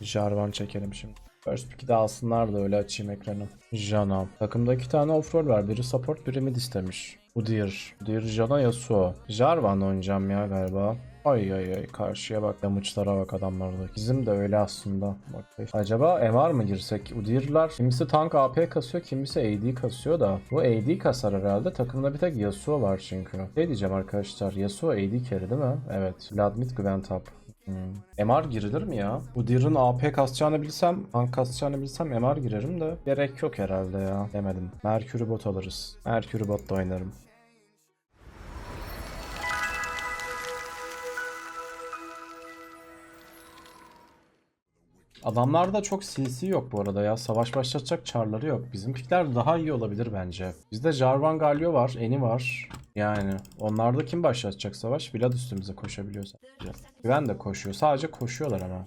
Jarvan çekelim şimdi. First pick'i de alsınlar da öyle açayım ekranı. Jana. Takımda iki tane offroad var. Biri support biri mid istemiş. Udyr. Udyr, Jana, Yasuo. Jarvan oynayacağım ya galiba. Ay ay ay karşıya bak damage'lara bak adamlarda. Bizim de öyle aslında. Bak, acaba MR mı girsek? Udyr'lar kimisi tank AP kasıyor kimisi AD kasıyor da. Bu AD kasar herhalde. Takımda bir tek Yasuo var çünkü. Ne diyeceğim arkadaşlar? Yasuo AD carry değil mi? Evet. Vladimir Gwen top. Hmm. MR girilir mi ya? Udyr'ın AP kasacağını bilsem, tank kasacağını bilsem MR girerim de gerek yok herhalde ya. Demedim. Mercury bot alırız. Mercury bot da oynarım. Adamlarda çok CC yok bu arada ya. Savaş başlatacak çarları yok. Bizim pikler daha iyi olabilir bence. Bizde Jarvan Galio var, Eni var. Yani onlarda kim başlatacak savaş? Vlad üstümüze koşabiliyor sadece. Güven de koşuyor. Sadece koşuyorlar ama.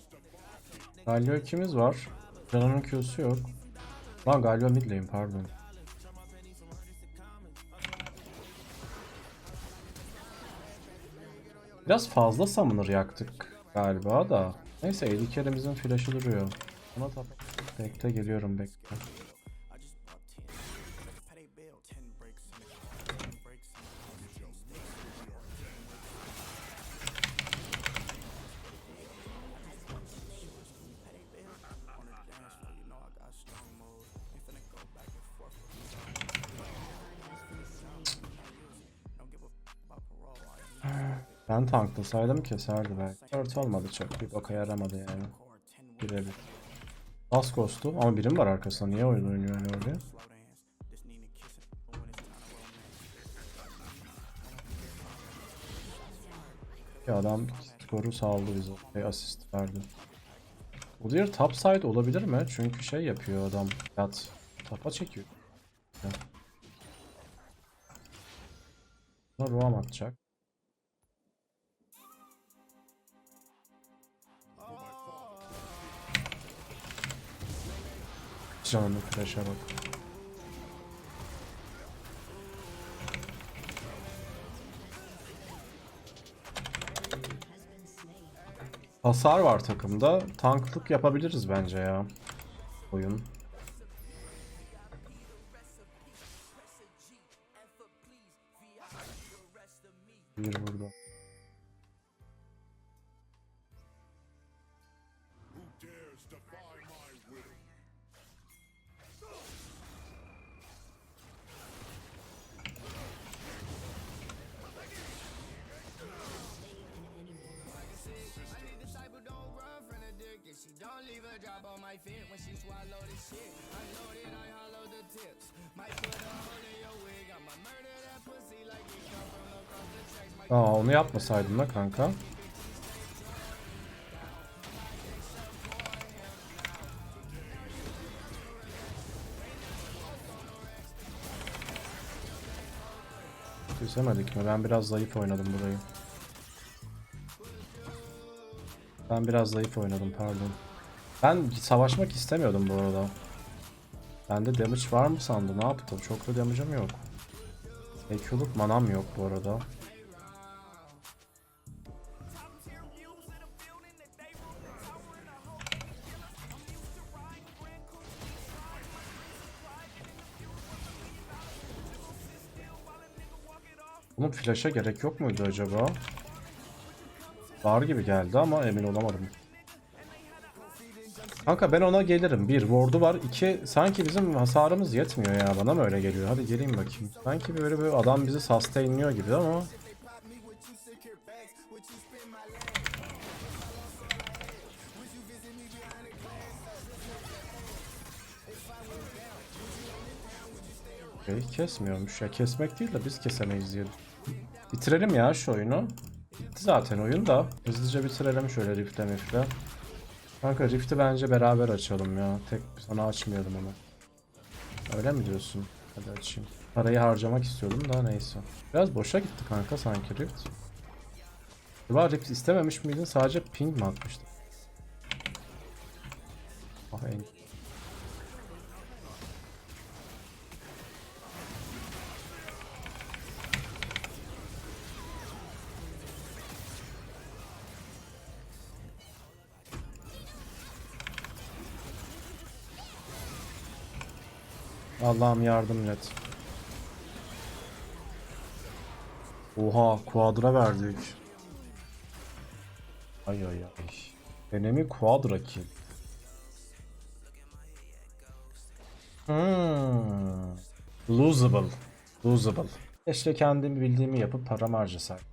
Galio ikimiz var. Canan'ın Q'su yok. Lan Galio mid lane pardon. Biraz fazla summoner yaktık galiba da. Neyse AD carry'mizin flash'ı duruyor. Buna tap. Bekle geliyorum bekle. Ben tanklasaydım keserdi belki. Hurt olmadı çok. Bir boka yaramadı yani. Birebir. Az kostu ama birim var arkasında. Niye oyun oynuyor öyle öyle? Ya adam skoru sağladı bize. Şey, asist verdi. Bu diğer top side olabilir mi? Çünkü şey yapıyor adam. Yat. Tapa çekiyor. Ya. Buna atacak. Canlı flash'a bak. Hasar var takımda. Tanklık yapabiliriz bence ya. Oyun. Bir burada. My fit when she swallow the shit. I know that I hollow the tips. Might put a hole in your wig. I'ma murder that pussy like it come from across the tracks. Might Aa onu yapmasaydın da kanka. Kesemedik mi? Ben biraz zayıf oynadım burayı. Ben biraz zayıf oynadım pardon. Ben savaşmak istemiyordum bu arada. Bende damage var mı sandı? Ne yaptım? Çok da damage'ım yok. EQ'luk manam yok bu arada. Bunun flash'a gerek yok muydu acaba? Var gibi geldi ama emin olamadım. Kanka ben ona gelirim. Bir ward'u var. İki sanki bizim hasarımız yetmiyor ya. Bana mı öyle geliyor? Hadi geleyim bakayım. Sanki böyle bir adam bizi sustainliyor gibi ama. Okay, kesmiyormuş ya. Kesmek değil de biz kesemeyiz diye. Bitirelim ya şu oyunu. Bitti zaten oyun da. Hızlıca bitirelim şöyle Rift'le mifle. Kanka Rift'i bence beraber açalım ya. Tek sana açmayalım onu. Öyle mi diyorsun? Hadi açayım. Parayı harcamak istiyordum da neyse. Biraz boşa gitti kanka sanki Rift. Acaba Rift istememiş miydin? Sadece ping mi atmıştın? Ah en Allah'ım yardım et. Oha quadra verdik. Ay ay ay. Enemy quadra kill. Hmm. Losable. Losable. Keşke kendimi bildiğimi yapıp param harcasaydım.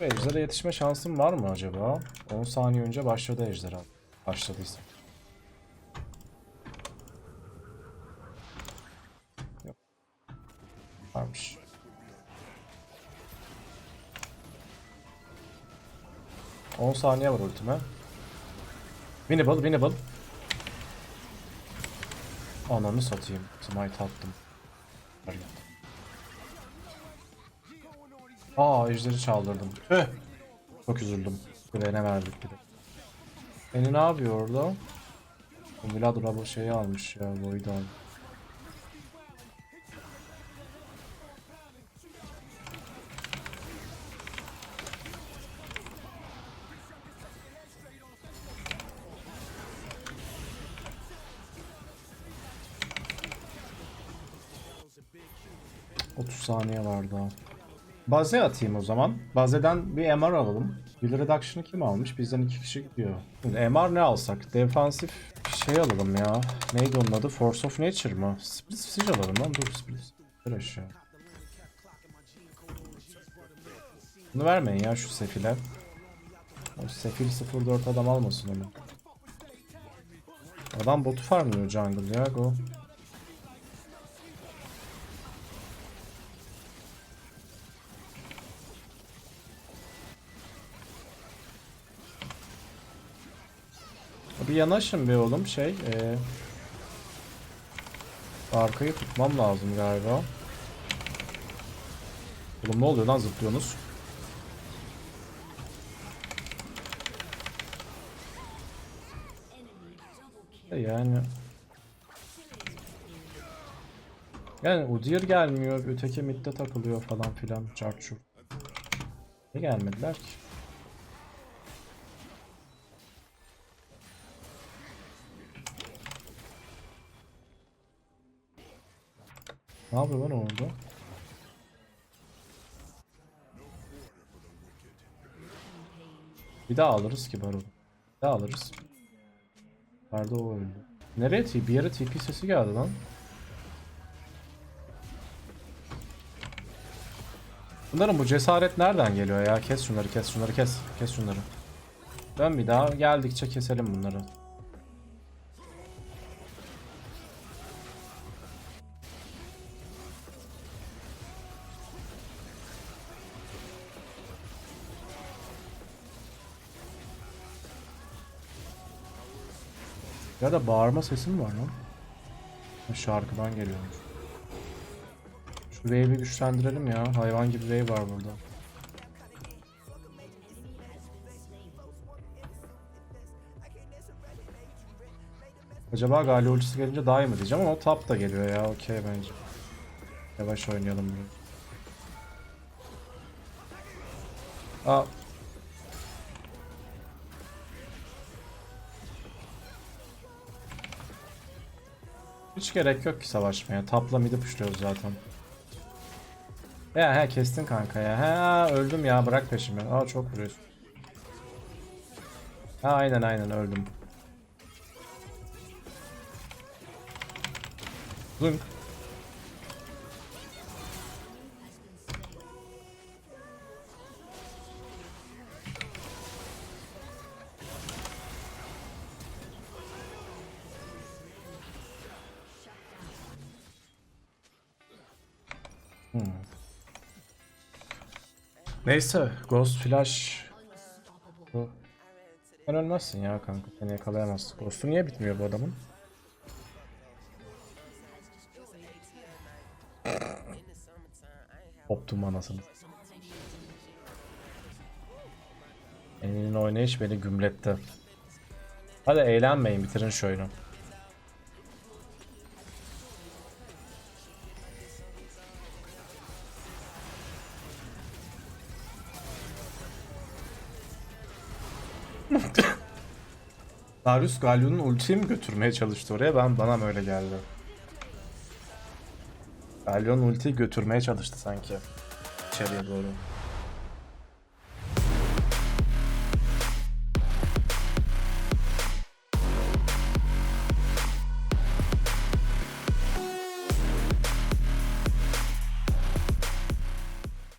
Bu ejdere yetişme şansım var mı acaba? 10 saniye önce başladı ejderha. Başladıysa. Yok. Varmış. On saniye var ultime. Winnable, winnable. Ananı satayım. Smite attım. Aa ejderi çaldırdım. Tüh. Çok üzüldüm. Kulene verdik bir de. Beni ne yapıyor orada? Vlad Rabo şeyi almış ya. Void almış. Otuz saniye var daha. Baze atayım o zaman. Bazeden bir MR alalım. Will Reduction'ı kim almış? Bizden iki kişi gidiyor. Şimdi MR ne alsak? Defansif şey alalım ya. Neydi onun adı? Force of Nature mı? Split Siege alalım lan. Dur Split. Dur aşağı. Bunu vermeyin ya şu sefile. O sefil 04 adam almasın onu. Adam botu farmlıyor jungle ya go. Bir yanaşın be oğlum şey. Ee, arkayı tutmam lazım galiba. Oğlum ne oluyor lan zıplıyorsunuz? E Yani yani Udyr gelmiyor, öteki midde takılıyor falan filan, çarçur. Ne gelmediler ki? Ne yapıyor lan orada? Bir daha alırız ki Baron. Bir daha alırız. Nerede o öldü? Nereye T? Bir yere TP sesi geldi lan. Bunların bu cesaret nereden geliyor ya? Kes şunları, kes şunları, kes. Kes şunları. Dön bir daha. Geldikçe keselim bunları. Ya da bağırma sesi mi var lan? Şarkıdan geliyormuş. Şu wave'i güçlendirelim ya. Hayvan gibi wave var burada. Acaba Gali ultisi gelince daha iyi mi diyeceğim ama top da geliyor ya. Okey bence. Yavaş oynayalım bunu. Aa. Hiç gerek yok ki savaşmaya. Tapla midi pushluyoruz zaten. Ya he kestin kanka ya. He öldüm ya bırak peşimi. Aa çok vuruyorsun. Ha aynen aynen öldüm. Zınk. Neyse Ghost Flash Bu- Sen ölmezsin ya kanka seni yakalayamaz Ghost'u niye bitmiyor bu adamın? Koptum anasını. Eninin oynayış beni gümletti Hadi eğlenmeyin bitirin şu oyunu Darius Galyon'un ultiyi mi götürmeye çalıştı oraya? Ben bana mı öyle geldi? Galyon ultiyi götürmeye çalıştı sanki. İçeriye doğru.